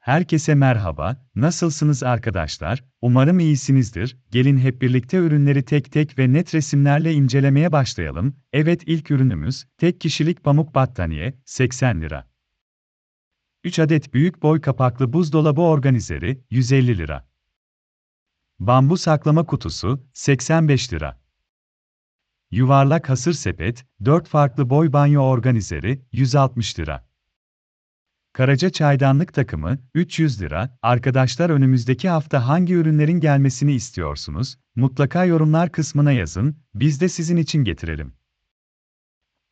Herkese merhaba, nasılsınız arkadaşlar? Umarım iyisinizdir. Gelin hep birlikte ürünleri tek tek ve net resimlerle incelemeye başlayalım. Evet ilk ürünümüz, tek kişilik pamuk battaniye, 80 lira. 3 adet büyük boy kapaklı buzdolabı organizeri, 150 lira. Bambu saklama kutusu, 85 lira. Yuvarlak hasır sepet, 4 farklı boy banyo organizeri, 160 lira. Karaca çaydanlık takımı 300 lira. Arkadaşlar önümüzdeki hafta hangi ürünlerin gelmesini istiyorsunuz? Mutlaka yorumlar kısmına yazın. Biz de sizin için getirelim.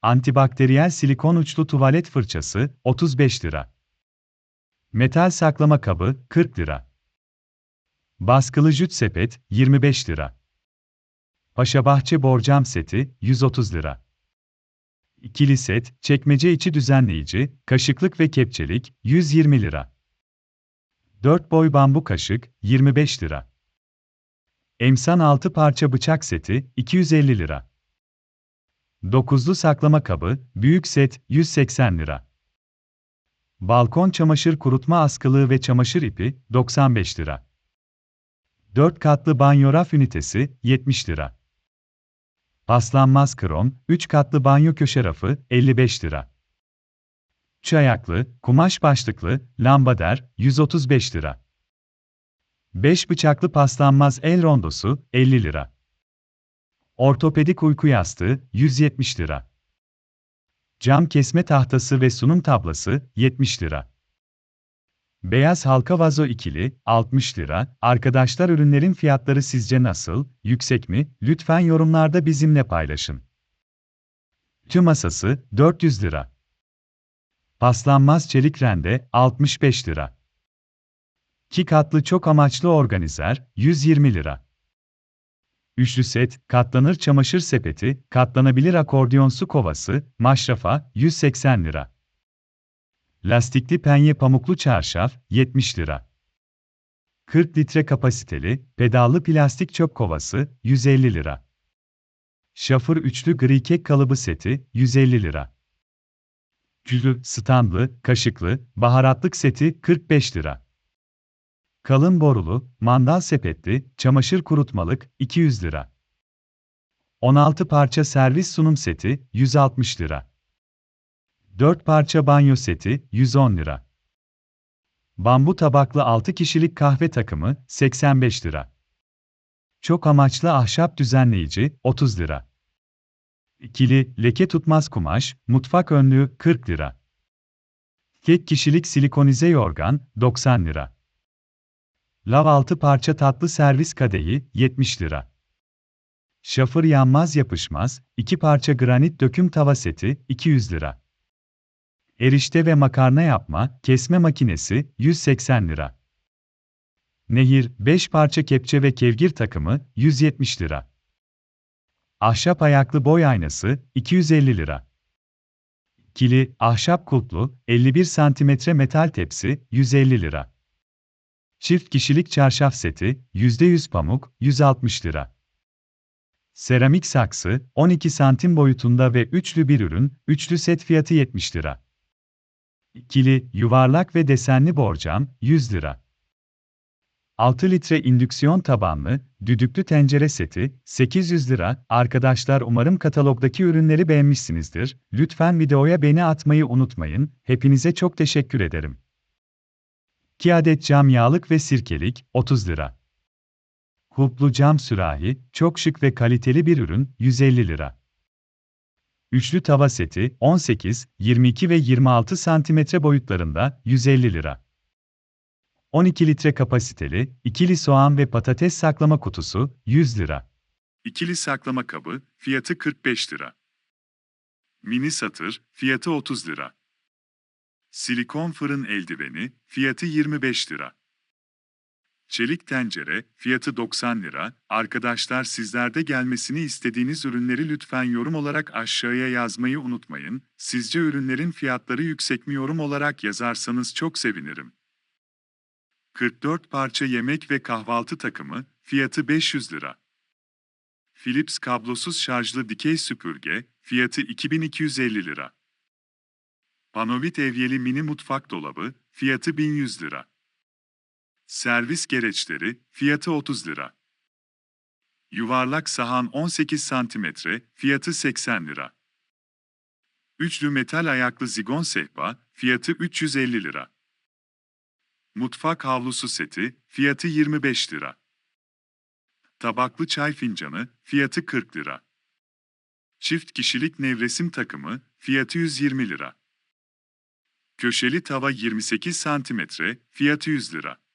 Antibakteriyel silikon uçlu tuvalet fırçası 35 lira. Metal saklama kabı 40 lira. Baskılı jüt sepet 25 lira. Paşabahçe borcam seti 130 lira. İkili set, çekmece içi düzenleyici, kaşıklık ve kepçelik, 120 lira. 4 boy bambu kaşık, 25 lira. Emsan 6 parça bıçak seti, 250 lira. Dokuzlu saklama kabı, büyük set, 180 lira. Balkon çamaşır kurutma askılığı ve çamaşır ipi, 95 lira. 4 katlı banyo raf ünitesi, 70 lira. Paslanmaz krom, 3 katlı banyo köşe rafı, 55 lira. Çayaklı, kumaş başlıklı, lambader, 135 lira. 5 bıçaklı paslanmaz el rondosu, 50 lira. Ortopedik uyku yastığı, 170 lira. Cam kesme tahtası ve sunum tablası, 70 lira. Beyaz halka vazo ikili, 60 lira. Arkadaşlar ürünlerin fiyatları sizce nasıl? Yüksek mi? Lütfen yorumlarda bizimle paylaşın. Tüm masası, 400 lira. Paslanmaz çelik rende, 65 lira. 2 katlı çok amaçlı organizer, 120 lira. Üçlü set, katlanır çamaşır sepeti, katlanabilir akordeon su kovası, maşrafa, 180 lira. Lastikli penye pamuklu çarşaf, 70 lira. 40 litre kapasiteli, pedallı plastik çöp kovası, 150 lira. Şafır üçlü gri kek kalıbı seti, 150 lira. Cülü, standlı, kaşıklı, baharatlık seti, 45 lira. Kalın borulu, mandal sepetli, çamaşır kurutmalık, 200 lira. 16 parça servis sunum seti, 160 lira. 4 parça banyo seti, 110 lira. Bambu tabaklı 6 kişilik kahve takımı, 85 lira. Çok amaçlı ahşap düzenleyici, 30 lira. İkili, leke tutmaz kumaş, mutfak önlüğü, 40 lira. Tek kişilik silikonize yorgan, 90 lira. Lav 6 parça tatlı servis kadehi, 70 lira. Şafır yanmaz yapışmaz, 2 parça granit döküm tava seti, 200 lira. Erişte ve makarna yapma, kesme makinesi, 180 lira. Nehir, 5 parça kepçe ve kevgir takımı, 170 lira. Ahşap ayaklı boy aynası, 250 lira. Kili, ahşap kulplu, 51 cm metal tepsi, 150 lira. Çift kişilik çarşaf seti, %100 pamuk, 160 lira. Seramik saksı, 12 santim boyutunda ve üçlü bir ürün, üçlü set fiyatı 70 lira. İkili, yuvarlak ve desenli borcam, 100 lira. 6 litre indüksiyon tabanlı, düdüklü tencere seti, 800 lira. Arkadaşlar umarım katalogdaki ürünleri beğenmişsinizdir. Lütfen videoya beğeni atmayı unutmayın. Hepinize çok teşekkür ederim. 2 adet cam yağlık ve sirkelik, 30 lira. Kulplu cam sürahi, çok şık ve kaliteli bir ürün, 150 lira. Üçlü tava seti 18, 22 ve 26 cm boyutlarında 150 lira. 12 litre kapasiteli, ikili soğan ve patates saklama kutusu 100 lira. İkili saklama kabı, fiyatı 45 lira. Mini satır, fiyatı 30 lira. Silikon fırın eldiveni, fiyatı 25 lira. Çelik tencere, fiyatı 90 lira. Arkadaşlar sizlerde gelmesini istediğiniz ürünleri lütfen yorum olarak aşağıya yazmayı unutmayın. Sizce ürünlerin fiyatları yüksek mi yorum olarak yazarsanız çok sevinirim. 44 parça yemek ve kahvaltı takımı, fiyatı 500 lira. Philips kablosuz şarjlı dikey süpürge, fiyatı 2250 lira. Panovit evyeli mini mutfak dolabı, fiyatı 1100 lira. Servis gereçleri, fiyatı 30 lira. Yuvarlak sahan 18 cm, fiyatı 80 lira. Üçlü metal ayaklı zigon sehpa, fiyatı 350 lira. Mutfak havlusu seti, fiyatı 25 lira. Tabaklı çay fincanı, fiyatı 40 lira. Çift kişilik nevresim takımı, fiyatı 120 lira. Köşeli tava 28 cm, fiyatı 100 lira.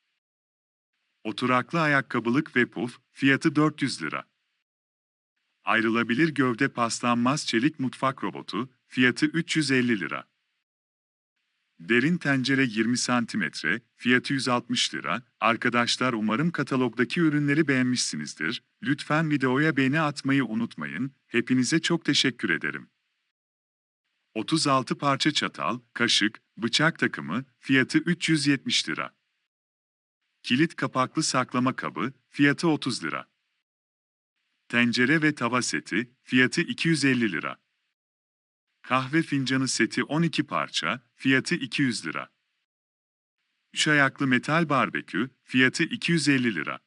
Oturaklı ayakkabılık ve puf, fiyatı 400 lira. Ayrılabilir gövde paslanmaz çelik mutfak robotu, fiyatı 350 lira. Derin tencere 20 cm, fiyatı 160 lira. Arkadaşlar umarım katalogdaki ürünleri beğenmişsinizdir. Lütfen videoya beğeni atmayı unutmayın. Hepinize çok teşekkür ederim. 36 parça çatal, kaşık, bıçak takımı, fiyatı 370 lira. Kilit kapaklı saklama kabı, fiyatı 30 lira. Tencere ve tava seti, fiyatı 250 lira. Kahve fincanı seti 12 parça, fiyatı 200 lira. Üç ayaklı metal barbekü, fiyatı 250 lira.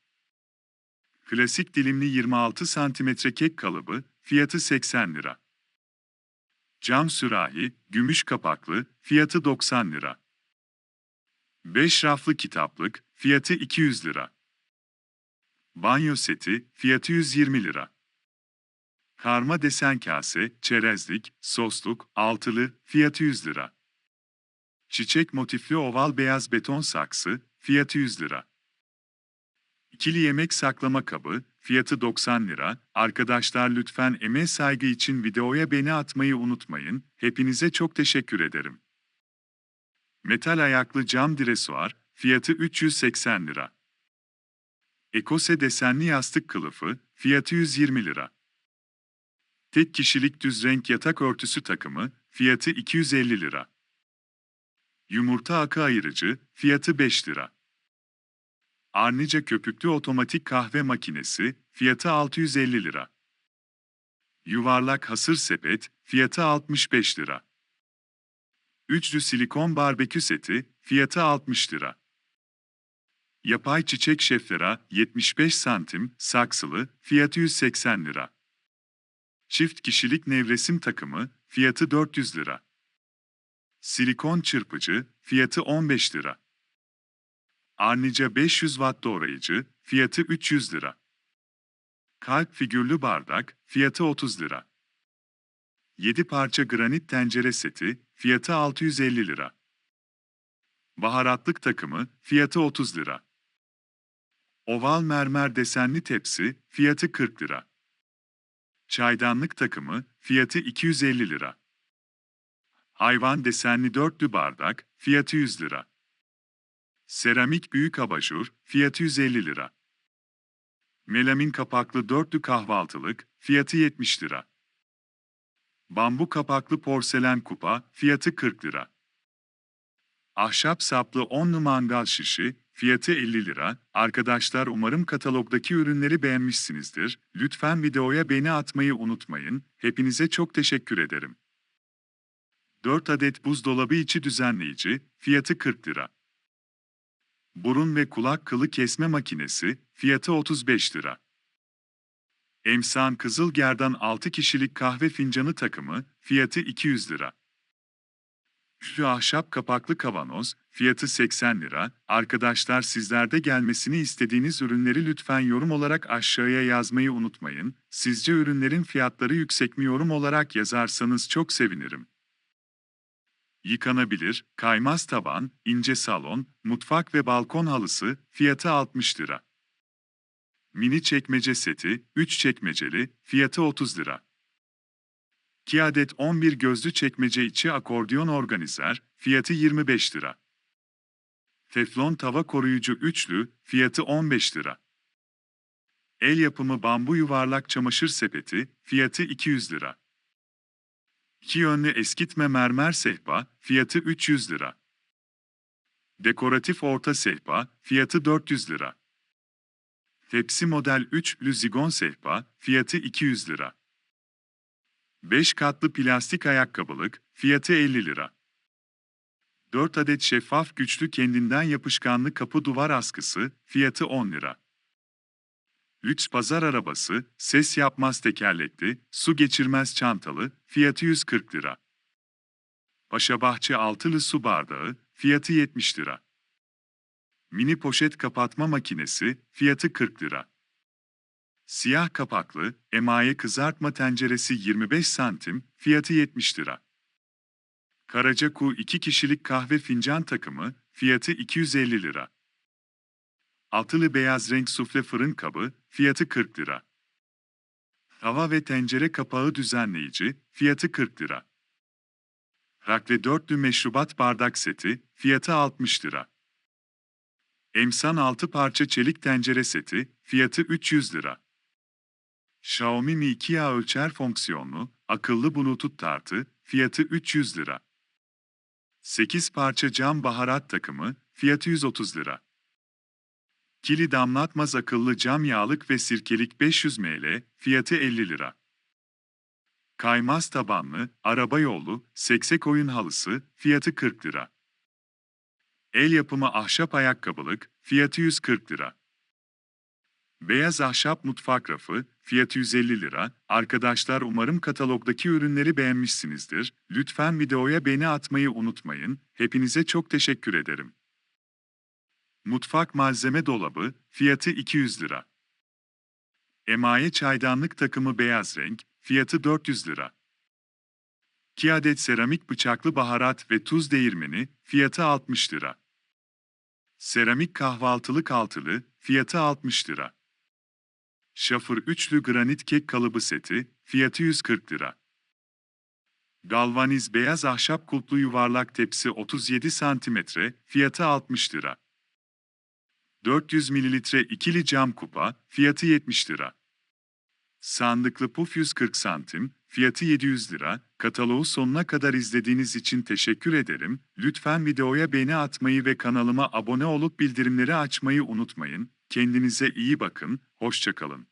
Klasik dilimli 26 cm kek kalıbı, fiyatı 80 lira. Cam sürahi, gümüş kapaklı, fiyatı 90 lira. 5 raflı kitaplık, fiyatı 200 lira. Banyo seti, fiyatı 120 lira. Karma desen kase, çerezlik, sosluk, altılı, fiyatı 100 lira. Çiçek motifli oval beyaz beton saksı, fiyatı 100 lira. İkili yemek saklama kabı, fiyatı 90 lira. Arkadaşlar lütfen emeğe saygı için videoya beni atmayı unutmayın. Hepinize çok teşekkür ederim. Metal ayaklı cam dresuar, fiyatı 380 lira. Ekose desenli yastık kılıfı, fiyatı 120 lira. Tek kişilik düz renk yatak örtüsü takımı, fiyatı 250 lira. Yumurta akı ayırıcı, fiyatı 5 lira. Arnica köpüklü otomatik kahve makinesi, fiyatı 650 lira. Yuvarlak hasır sepet, fiyatı 65 lira. Üçlü silikon barbekü seti, fiyatı 60 lira. Yapay çiçek şeflera 75 santim, saksılı, fiyatı 180 lira. Çift kişilik nevresim takımı, fiyatı 400 lira. Silikon çırpıcı, fiyatı 15 lira. Arnica 500 watt doğrayıcı, fiyatı 300 lira. Kalp figürlü bardak, fiyatı 30 lira. 7 parça granit tencere seti, fiyatı 650 lira. Baharatlık takımı, fiyatı 30 lira. Oval mermer desenli tepsi, fiyatı 40 lira. Çaydanlık takımı, fiyatı 250 lira. Hayvan desenli dörtlü bardak, fiyatı 100 lira. Seramik büyük abajur, fiyatı 150 lira. Melamin kapaklı dörtlü kahvaltılık, fiyatı 70 lira. Bambu kapaklı porselen kupa, fiyatı 40 lira. Ahşap saplı onlu mangal şişi, fiyatı 50 lira. Arkadaşlar umarım katalogdaki ürünleri beğenmişsinizdir. Lütfen videoya beğeni atmayı unutmayın. Hepinize çok teşekkür ederim. 4 adet buzdolabı içi düzenleyici, fiyatı 40 lira. Burun ve kulak kılı kesme makinesi, fiyatı 35 lira. Emsan Kızılgerdan 6 kişilik kahve fincanı takımı, fiyatı 200 lira. Üçlü ahşap kapaklı kavanoz, fiyatı 80 lira. Arkadaşlar sizlerde gelmesini istediğiniz ürünleri lütfen yorum olarak aşağıya yazmayı unutmayın. Sizce ürünlerin fiyatları yüksek mi yorum olarak yazarsanız çok sevinirim. Yıkanabilir, kaymaz taban, ince salon, mutfak ve balkon halısı, fiyatı 60 lira. Mini çekmece seti, 3 çekmeceli, fiyatı 30 lira. 2 adet 11 gözlü çekmece içi akordiyon organizer, fiyatı 25 lira. Teflon tava koruyucu üçlü, fiyatı 15 lira. El yapımı bambu yuvarlak çamaşır sepeti, fiyatı 200 lira. İki yönlü eskitme mermer sehpa, fiyatı 300 lira. Dekoratif orta sehpa, fiyatı 400 lira. Tepsi model 3 zigon sehpa, fiyatı 200 lira. 5 katlı plastik ayakkabılık, fiyatı 50 lira. 4 adet şeffaf güçlü kendinden yapışkanlı kapı duvar askısı, fiyatı 10 lira. Lüks pazar arabası, ses yapmaz tekerlekli, su geçirmez çantalı, fiyatı 140 lira. Paşabahçe altılı su bardağı, fiyatı 70 lira. Mini poşet kapatma makinesi, fiyatı 40 lira. Siyah kapaklı, emaye kızartma tenceresi 25 santim, fiyatı 70 lira. Karacaku 2 kişilik kahve fincan takımı, fiyatı 250 lira. Altılı beyaz renk sufle fırın kabı, fiyatı 40 lira. Tava ve tencere kapağı düzenleyici, fiyatı 40 lira. Rakle dörtlü meşrubat bardak seti, fiyatı 60 lira. Emsan 6 parça çelik tencere seti, fiyatı 300 lira. Xiaomi Mi 2A ölçer fonksiyonlu, akıllı bluetooth tartı, fiyatı 300 lira. 8 parça cam baharat takımı, fiyatı 130 lira. Kili damlatmaz akıllı cam yağlık ve sirkelik 500 ml, fiyatı 50 lira. Kaymaz tabanlı, araba yolu, seksek oyun halısı, fiyatı 40 lira. El yapımı ahşap ayakkabılık, fiyatı 140 lira. Beyaz ahşap mutfak rafı, fiyatı 150 lira. Arkadaşlar umarım katalogdaki ürünleri beğenmişsinizdir. Lütfen videoya beğeni atmayı unutmayın. Hepinize çok teşekkür ederim. Mutfak malzeme dolabı, fiyatı 200 lira. Emaye çaydanlık takımı beyaz renk, fiyatı 400 lira. 2 adet seramik bıçaklı baharat ve tuz değirmeni, fiyatı 60 lira. Seramik kahvaltılık altılı, fiyatı 60 lira. Şafır üçlü granit kek kalıbı seti, fiyatı 140 lira. Galvaniz beyaz ahşap kulplu yuvarlak tepsi 37 cm, fiyatı 60 lira. 400 mililitre ikili cam kupa, fiyatı 70 lira. Sandıklı puf 140 santim, fiyatı 700 lira. Kataloğu sonuna kadar izlediğiniz için teşekkür ederim. Lütfen videoya beğeni atmayı ve kanalıma abone olup bildirimleri açmayı unutmayın. Kendinize iyi bakın, hoşçakalın.